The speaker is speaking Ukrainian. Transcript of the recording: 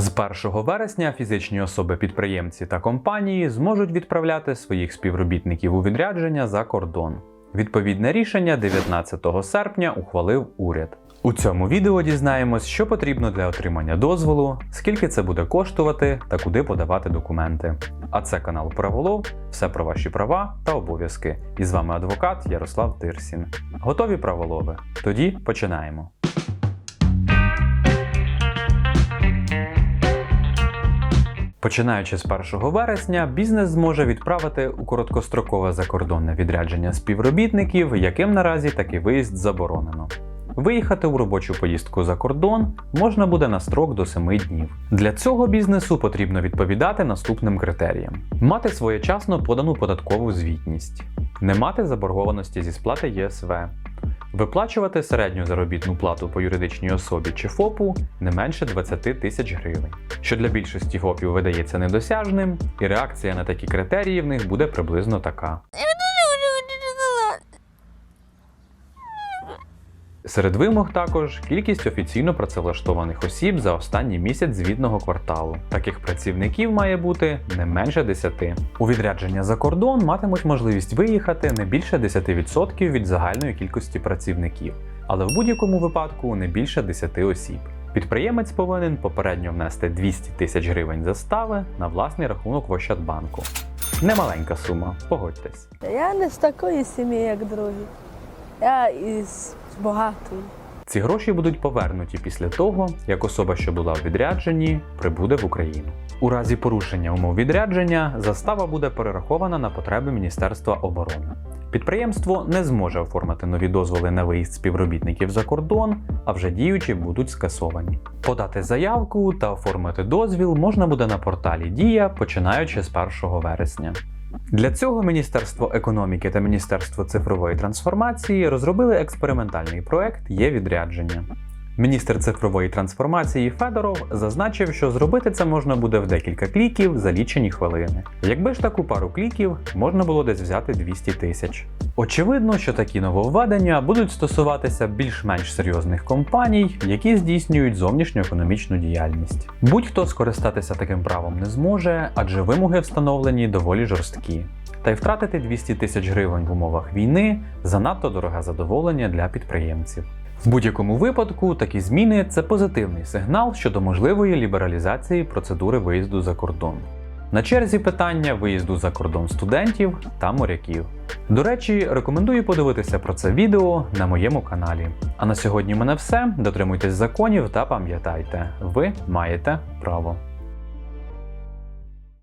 З 1 вересня фізичні особи-підприємці та компанії зможуть відправляти своїх співробітників у відрядження за кордон. Відповідне рішення 19 серпня ухвалив уряд. У цьому відео дізнаємось, що потрібно для отримання дозволу, скільки це буде коштувати та куди подавати документи. А це канал Праволов, все про ваші права та обов'язки. І з вами адвокат Ярослав Тирсін. Готові праволови? Тоді починаємо. Починаючи з 1 вересня, бізнес зможе відправити у короткострокове закордонне відрядження співробітників, яким наразі такий виїзд заборонено. Виїхати у робочу поїздку за кордон можна буде на строк до 7 днів. Для цього бізнесу потрібно відповідати наступним критеріям: мати своєчасно подану податкову звітність, не мати заборгованості зі сплати ЄСВ, виплачувати середню заробітну плату по юридичній особі чи ФОПу не менше 20 тисяч гривень, що для більшості ФОПів видається недосяжним, і реакція на такі критерії в них буде приблизно така. Серед вимог також кількість офіційно працевлаштованих осіб за останній місяць звітного кварталу. Таких працівників має бути не менше 10. У відрядження за кордон матимуть можливість виїхати не більше 10% від загальної кількості працівників, але в будь-якому випадку не більше 10 осіб. Підприємець повинен попередньо внести 200 тисяч гривень застави на власний рахунок в Ощадбанку. Немаленька сума, погодьтесь. Я не з такої сім'ї, як другі. Я із багатої. Ці гроші будуть повернуті після того, як особа, що була у відрядженні, прибуде в Україну. У разі порушення умов відрядження застава буде перерахована на потреби Міністерства оборони. Підприємство не зможе оформити нові дозволи на виїзд співробітників за кордон, а вже діючі будуть скасовані. Подати заявку та оформити дозвіл можна буде на порталі Дія починаючи з 1 вересня. Для цього Міністерство економіки та Міністерство цифрової трансформації розробили експериментальний проект є відрядження. Міністр цифрової трансформації Федоров зазначив, що зробити це можна буде в декілька кліків за лічені хвилини. Якби ж таку пару кліків можна було десь взяти 200 тисяч. Очевидно, що такі нововведення будуть стосуватися більш-менш серйозних компаній, які здійснюють зовнішню економічну діяльність. Будь-хто скористатися таким правом не зможе, адже вимоги встановлені доволі жорсткі. Та й втратити 200 тисяч гривень в умовах війни занадто дороге задоволення для підприємців. В будь-якому випадку такі зміни це позитивний сигнал щодо можливої лібералізації процедури виїзду за кордон. На черзі питання виїзду за кордон студентів та моряків. До речі, рекомендую подивитися про це відео на моєму каналі. А на сьогодні в мене все. Дотримуйтесь законів та пам'ятайте, ви маєте право.